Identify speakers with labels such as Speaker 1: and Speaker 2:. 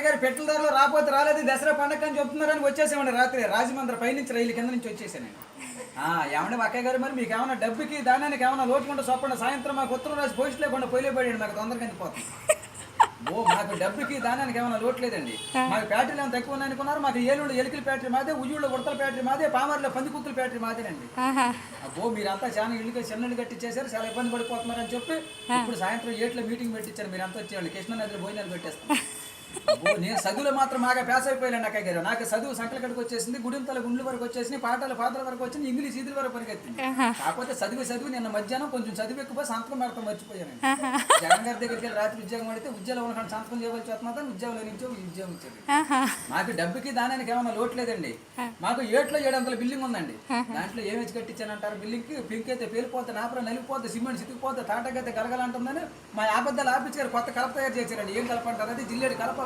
Speaker 1: అక్కయ్య గారు పెట్రోల్ ధరలు రాకపోతే రాలేదు దసరా పండగ అని చెప్తున్నారని వచ్చేసామండి రాత్రి. రాజమండ్రి పైనుంచి రైలు కింద నుంచి వచ్చేసానండి ఆ, ఏమండి మా అక్కయ్య గారు మరి మీకు ఏమైనా డబ్బుకి దానానికి ఏమైనా లోటుకుంటే చొప్పండి సాయంత్రం మాకు ఉత్తరం రాసి పోస్ట్ లేకుండా పోయిలే పడండి మాకు తొందరగా అందిపోతుంది ఓ మాకు డబ్బుకి దానానికి ఏమైనా లోటు లేదండి మాకు బ్యాటరీలు ఏమైనా తక్కువ అనుకున్నారు? మాకు ఏలూరు ఎలికల బ్యాటరీ మాదే ఉయ్యూళ్ళ ఉడతల బ్యాటరీ మాదే పామర్లో పంది కుక్కల బ్యాటరీ మాదేనండి. అబ్బో మీరంతా చాలా ఇల్లు చిన్న ఇల్లు కట్టించేశారు చాలా ఇబ్బంది పడిపోతున్నారని చెప్పి ఇప్పుడు సాయంత్రం ఏట్లో మీటింగ్ పెట్టించారు మీరు అంతా వచ్చేవాళ్ళు. కృష్ణ నదిలో భోజనాలు పెట్టేస్తాం అబ్బో నేను చదువులో మాత్రం బాగా పేస్ అయిపోయాను అక్కయ్య గారు నాకు చదువు సంకల కడికి వచ్చేసింది గుడింతల గుండ్ల వరకు వచ్చేసింది పాటల పాటల వరకు వచ్చింది ఇంగ్లీష్ ఇదిల వరకు పరిగెత్తింది కాకపోతే చదివి చదివి నిన్న మధ్యాహ్నం కొంచెం చదివి ఎక్కువ సంతకం పెడతాం మర్చిపోయాను జగన్ గారి దగ్గరికి వెళ్ళి రాత్రి ఉద్యోగం పడితే ఉద్యోగంలో ఉన్న సంతకం చేయవలసి వస్తున్నా ఉద్యోగంలో నుంచి ఉద్యోగం ఇచ్చారు
Speaker 2: ఆహా.
Speaker 1: మాకు డబ్బుకి దానానికి ఏమైనా లోటు లేదండి. మాకు ఏట్లో ఏడు వందల బిల్డింగ్ ఉందండి. దాంట్లో ఏమి వచ్చి కట్టించానంటారు బిల్డింగ్కి పింక్ అయితే పేలిపోతే నాపర నలిగిపోతే సిమెంట్ సితికిపోతే తాటకైతే గలగలంటుందని మా ఆబద్దాలు ఆపించారు కొత్త కలప తయారు చేశారండి. ఏం కలప అంటారు? అది జిల్లేడు కలప